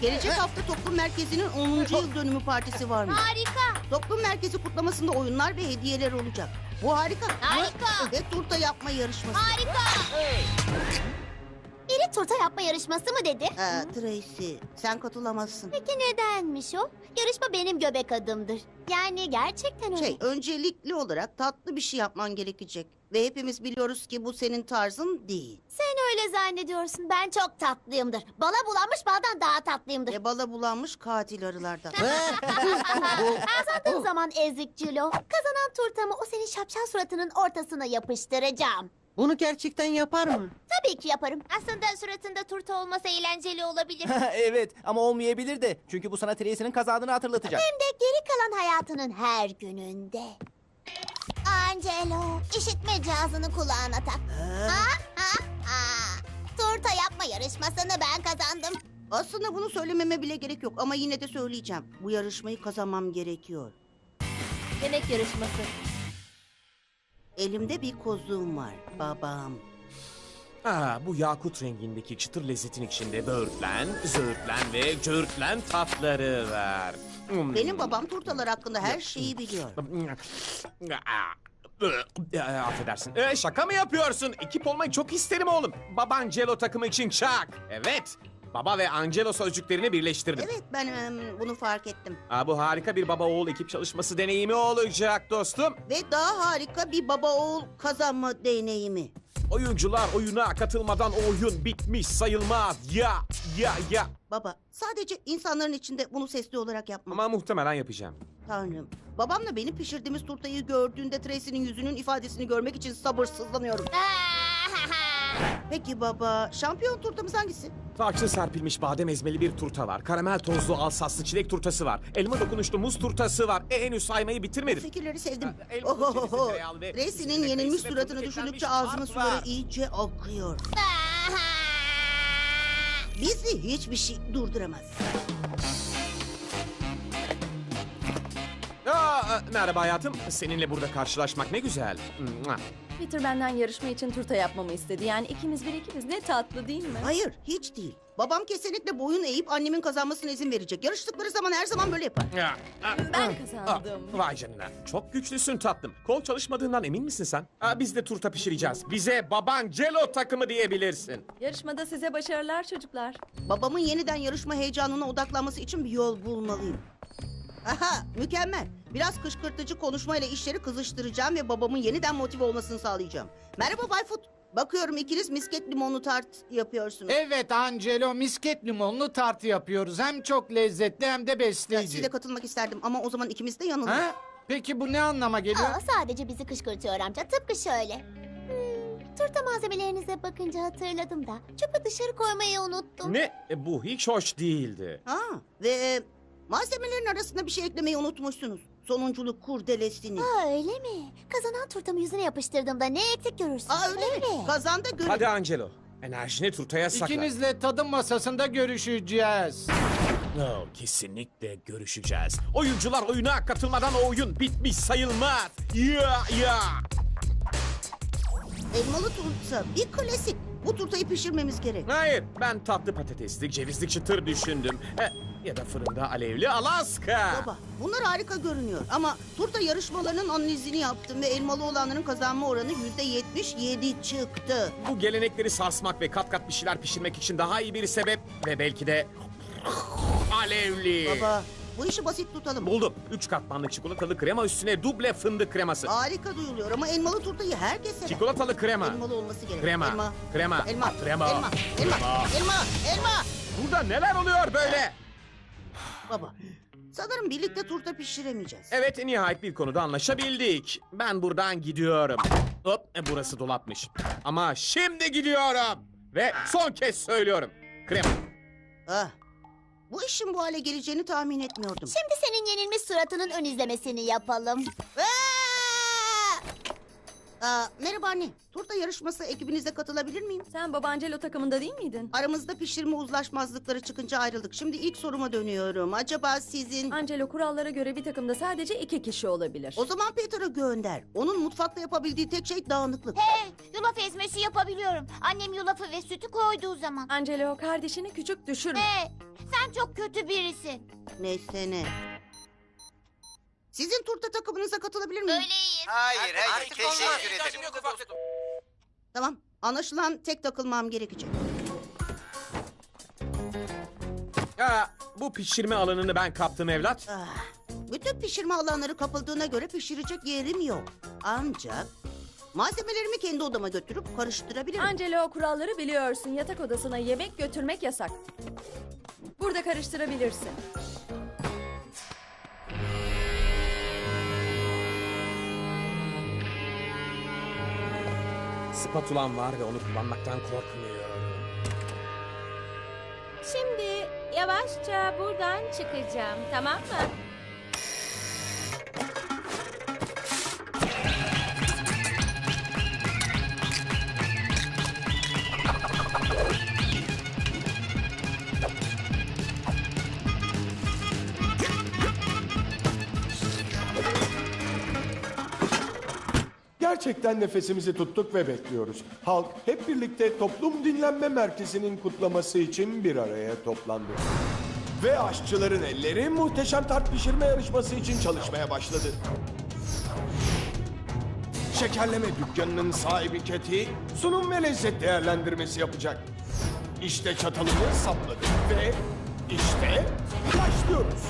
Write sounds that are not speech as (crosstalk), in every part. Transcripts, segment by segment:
Gelecek hafta toplum merkezinin 10. yıl dönümü partisi varmış. Harika. Toplum merkezi kutlamasında oyunlar ve hediyeler olacak. Bu harika. Harika. Ve turta yapma yarışması. Harika. Turta yapma yarışması mı dedi? Ee, Tracy sen katılamazsın. Peki nedenmiş o? Yarışma benim göbek adımdır. Yani gerçekten öyle. Şey öncelikli olarak tatlı bir şey yapman gerekecek. Ve hepimiz biliyoruz ki bu senin tarzın değil. Sen öyle zannediyorsun. Ben çok tatlıyımdır. Bala bulanmış baldan daha tatlıyımdır. Ve bala bulanmış katil arılardan. (laughs) (laughs) Kazandığım zaman ezik Cilo. Kazanan turtamı o senin şapşal suratının ortasına yapıştıracağım. Bunu gerçekten yapar mı? Tabii ki yaparım. Aslında suratında turta olmasa eğlenceli olabilir. (laughs) evet ama olmayabilir de. Çünkü bu sana Tracy'nin kazadığını hatırlatacak. Hem de geri kalan hayatının her gününde. Angelo, işitme cihazını kulağına tak. Ha? Ha? Ha? Turta yapma yarışmasını ben kazandım. Aslında bunu söylememe bile gerek yok ama yine de söyleyeceğim. Bu yarışmayı kazanmam gerekiyor. Yemek yarışması. Elimde bir kozluğum var babam. Aa, bu yakut rengindeki çıtır lezzetin içinde böğürtlen, zöğürtlen ve cöğürtlen tatları var. Hmm. Benim babam turtalar hakkında her şeyi biliyor. Aa, Affedersin. Ee, şaka mı yapıyorsun? Ekip olmayı çok isterim oğlum. Baban Celo takımı için çak. Evet. Baba ve Angelo sözcüklerini birleştirdim. Evet ben em, bunu fark ettim. Aa, bu harika bir baba oğul ekip çalışması deneyimi olacak dostum. Ve daha harika bir baba oğul kazanma deneyimi. Oyuncular oyuna katılmadan oyun bitmiş sayılmaz. Ya ya ya. Baba sadece insanların içinde bunu sesli olarak yapmam. Ama muhtemelen yapacağım. Tanrım. Babamla benim pişirdiğimiz turtayı gördüğünde Tracy'nin yüzünün ifadesini görmek için sabırsızlanıyorum. (laughs) Peki baba, şampiyon turtamız hangisi? Tarçın serpilmiş badem ezmeli bir turta var. Karamel tozlu alsaslı çilek turtası var. Elma dokunuşlu muz turtası var. E, henüz saymayı Bu bitirmedim. fikirleri sevdim. Elma Ohohoho. cevizli tereyağlı ve Tracy'nin üstüne yenilmiş kayısı ve suratını fındık düşündükçe ağzımın suları var. iyice akıyor. Bizi hiçbir şey durduramaz. Merhaba hayatım. Seninle burada karşılaşmak ne güzel. Mua. Peter benden yarışma için turta yapmamı istedi. Yani ikimiz bir ikimiz ne tatlı değil mi? Hayır, hiç değil. Babam kesinlikle boyun eğip annemin kazanmasına izin verecek. Yarıştıkları zaman her zaman böyle yapar. Ya, Ben kazandım. Vay canına. Çok güçlüsün tatlım. Kol çalışmadığından emin misin sen? Aa, biz de turta pişireceğiz. Bize baban Celo takımı diyebilirsin. Yarışmada size başarılar çocuklar. Babamın yeniden yarışma heyecanına odaklanması için bir yol bulmalıyım. Aha, mükemmel. Biraz kışkırtıcı konuşmayla işleri kızıştıracağım ve babamın yeniden motive olmasını sağlayacağım. Merhaba Bay Foot. Bakıyorum ikiniz misket limonlu tart yapıyorsunuz. Evet Angelo misket limonlu tartı yapıyoruz. Hem çok lezzetli hem de Ya, besleyici. Size katılmak isterdim ama o zaman ikimiz de yanılırız. Ha? Peki bu ne anlama geliyor? Aa, sadece bizi kışkırtıyor amca. Tıpkı şöyle. Hmm, turta malzemelerinize bakınca hatırladım da çöpü dışarı koymayı unuttum. Ne? E, bu hiç hoş değildi. Ha, ve e, malzemelerin arasında bir şey eklemeyi unutmuşsunuz. Sonunculuk kurdelesini. Aa, öyle mi? Kazanan turtamı yüzüne yapıştırdığımda ne eksik görürsün. Aa öyle mi? Kazan da görün. Hadi Angelo. Enerjini turtaya sakla. İkinizle tadım masasında görüşeceğiz. No, kesinlikle görüşeceğiz. Oyuncular oyuna katılmadan o oyun bitmiş sayılmaz. Ya ya. Elmalı turta bir klasik. Bu turtayı pişirmemiz gerek. Hayır, ben tatlı patatesli, cevizli çıtır düşündüm. E, ya da fırında alevli Alaska. Baba bunlar harika görünüyor ama turta yarışmalarının analizini yaptım ve elmalı olanların kazanma oranı yüzde yetmiş yedi çıktı. Bu gelenekleri sarsmak ve kat kat bir şeyler pişirmek için daha iyi bir sebep ve belki de alevli. Baba bu işi basit tutalım. Buldum. Üç katmanlı çikolatalı krema üstüne duble fındık kreması. Harika duyuluyor ama elmalı turtayı herkes sever. Çikolatalı krema. Elmalı olması gerek. Krema. Elma. Krema. Elma. Krema. Elma. Elma. Krema. Elma. Elma. Burada neler oluyor böyle? Baba sanırım birlikte turta pişiremeyeceğiz. Evet nihayet bir konuda anlaşabildik. Ben buradan gidiyorum. Hop e, burası dolapmış. Ama şimdi gidiyorum. Ve son kez söylüyorum. Krema. Ah, bu işin bu hale geleceğini tahmin etmiyordum. Şimdi senin yenilmiş suratının ön izlemesini yapalım. Aa! Aa, merhaba anne. Turta yarışması ekibinize katılabilir miyim? Sen Babancelo takımında değil miydin? Aramızda pişirme uzlaşmazlıkları çıkınca ayrıldık. Şimdi ilk soruma dönüyorum. Acaba sizin... Angelo kurallara göre bir takımda sadece iki kişi olabilir. O zaman Peter'ı gönder. Onun mutfakta yapabildiği tek şey dağınıklık. Hey, yulaf ezmesi yapabiliyorum. Annem yulafı ve sütü koyduğu zaman. Angelo kardeşini küçük düşürme. Hey, sen çok kötü birisin. Neyse ne. Sizin turta takımınıza katılabilir miyim? Öyleyiz. Hayır hayır teşekkür ederim. Tamam. Anlaşılan tek takılmam gerekecek. Aa, bu pişirme alanını ben kaptım evlat. Ah, bütün pişirme alanları kapıldığına göre pişirecek yerim yok. Ancak malzemelerimi kendi odama götürüp karıştırabilirim. Angelo kuralları biliyorsun. Yatak odasına yemek götürmek yasak. Burada karıştırabilirsin. Spatulam var ve onu kullanmaktan korkmuyorum. Şimdi yavaşça buradan çıkacağım, tamam mı? Gerçekten nefesimizi tuttuk ve bekliyoruz. Halk hep birlikte Toplum Dinlenme Merkezi'nin kutlaması için bir araya toplandı. Ve aşçıların elleri muhteşem tart pişirme yarışması için çalışmaya başladı. Şekerleme dükkanının sahibi Keti sunum ve lezzet değerlendirmesi yapacak. İşte çatalını sapladı ve işte başlıyoruz.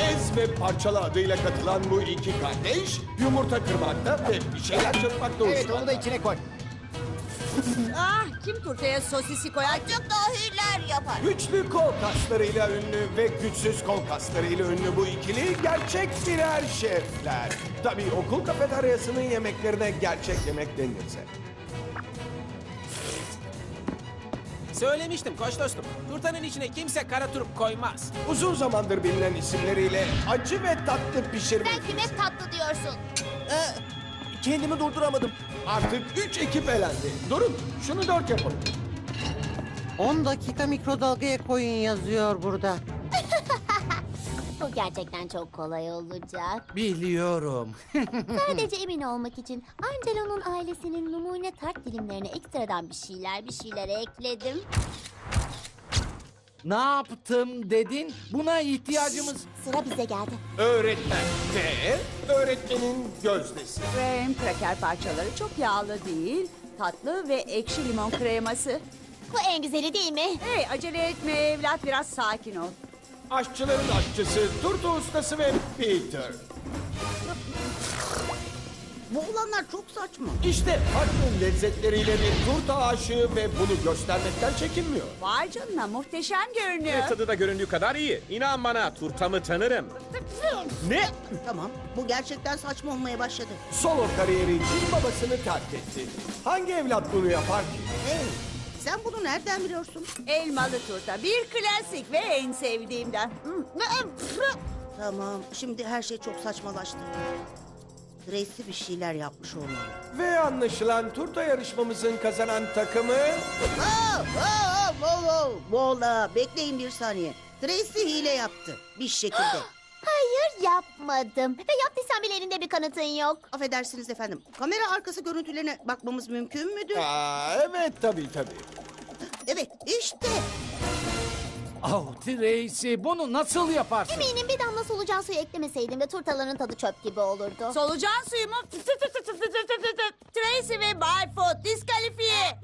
Ez ve parçala adıyla katılan bu iki kardeş yumurta kırmakta ve bir şeyler çırpmakta Evet onu da içine koy. Ah kim turtaya sosisi koyar? Çok dahiller yapar. Güçlü kol kaslarıyla ünlü ve güçsüz kol kaslarıyla ünlü bu ikili gerçek birer şefler. Tabii okul kafeteryasının yemeklerine gerçek yemek denirse. Söylemiştim koç dostum. Turtanın içine kimse kara turp koymaz. Uzun zamandır bilinen isimleriyle acı ve tatlı pişirme. Sen kime tatlı diyorsun? Kendimi durduramadım. Artık üç ekip elendi. Durun şunu dört yapalım. 10 dakika mikrodalgaya koyun yazıyor burada. Bu gerçekten çok kolay olacak. Biliyorum. (laughs) Sadece emin olmak için Angelo'nun ailesinin numune tart dilimlerine ekstradan bir şeyler bir şeyler ekledim. ne yaptım dedin? Buna ihtiyacımız... Sıra bize geldi. Öğretmen ve öğretmenin gözdesi. Krem kraker parçaları çok yağlı değil. Tatlı ve ekşi limon kreması. Bu en güzeli değil mi? Hey acele etme evlat biraz sakin ol. Aşçıların aşçısı, turta ustası ve Peter. Bu olanlar çok saçma. İşte farklı lezzetleriyle bir turta aşığı ve bunu göstermekten çekinmiyor. Vay canına muhteşem görünüyor. Ve tadı da göründüğü kadar iyi. İnan bana turtamı tanırım. Ne? Tamam. Bu gerçekten saçma olmaya başladı. Solo kariyeri için babasını terk etti. Hangi evlat bunu yapar ki? Hey, sen bunu nereden biliyorsun? Elmalı turta bir klasik ve en sevdiğimden. Tamam. Şimdi her şey çok saçmalaştı. Tracy bir şeyler yapmış olmalı. Ve anlaşılan turta yarışmamızın kazanan takımı... Aa, aa, wow, Mola, bekleyin bir saniye. Tracy hile yaptı. Bir şekilde. Yapmadım. Ve yaptıysam bile elinde bir kanıtın yok. Affedersiniz efendim. Kamera arkası görüntülerine bakmamız mümkün müdür? Aa, evet tabii tabii. Evet, işte. Oh Tracy bunu nasıl yaparsın? Eminim bir damla solucan suyu eklemeseydim de turtaların tadı çöp gibi olurdu. Solucan suyu mu? Tracy ve Byfoot diskalifiye.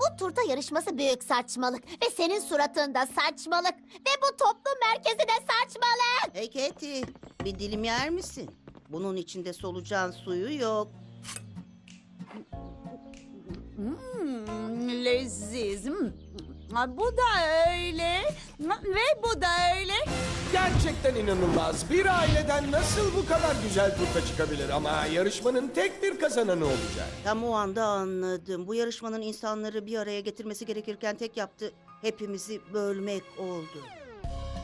Bu turta yarışması büyük saçmalık. Ve senin suratında saçmalık. Ve bu toplum merkezi de saçmalık. Hey Katie, bir dilim yer misin? Bunun içinde solucan suyu yok. Hmm, leziz. Hmm. Bu da öyle. Ve bu da öyle. Gerçekten inanılmaz. Bir aileden nasıl bu kadar güzel turta çıkabilir ama yarışmanın tek bir kazananı olacak. Tam o anda anladım. Bu yarışmanın insanları bir araya getirmesi gerekirken tek yaptı hepimizi bölmek oldu.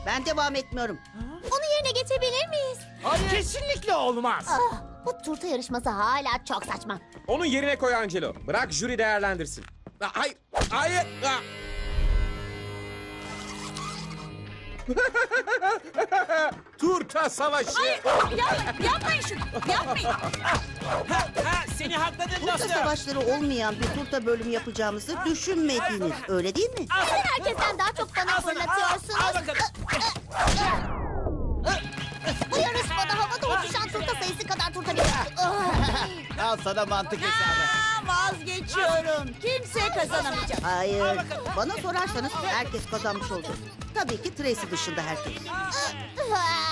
Ben devam etmiyorum. Onu yerine geçebilir miyiz? Kesinlikle olmaz. Ah, Bu turta yarışması hala çok saçma. Onun yerine koy Angelo. Bırak jüri değerlendirsin. Ha, Hayır, hayır. Ha. (laughs) Turta savaşı. Yapmayın, yapmayın şunu. Yapmayın. (laughs) Ha, seni hakladın Turta dostum. savaşları olmayan bir turta bölümü yapacağımızı düşünmediniz. Öyle değil mi? Neden herkesten daha çok bana Al bakalım. fırlatıyorsunuz? Al bakalım. Bu yarışmada havada uçuşan turta sayısı kadar turta bir... (laughs) Al sana mantık hesabı. Aa, vazgeçiyorum. Kimse kazanamayacak. Hayır. Bana sorarsanız herkes kazanmış oldu. Tabii ki Tracy dışında herkes. Ah!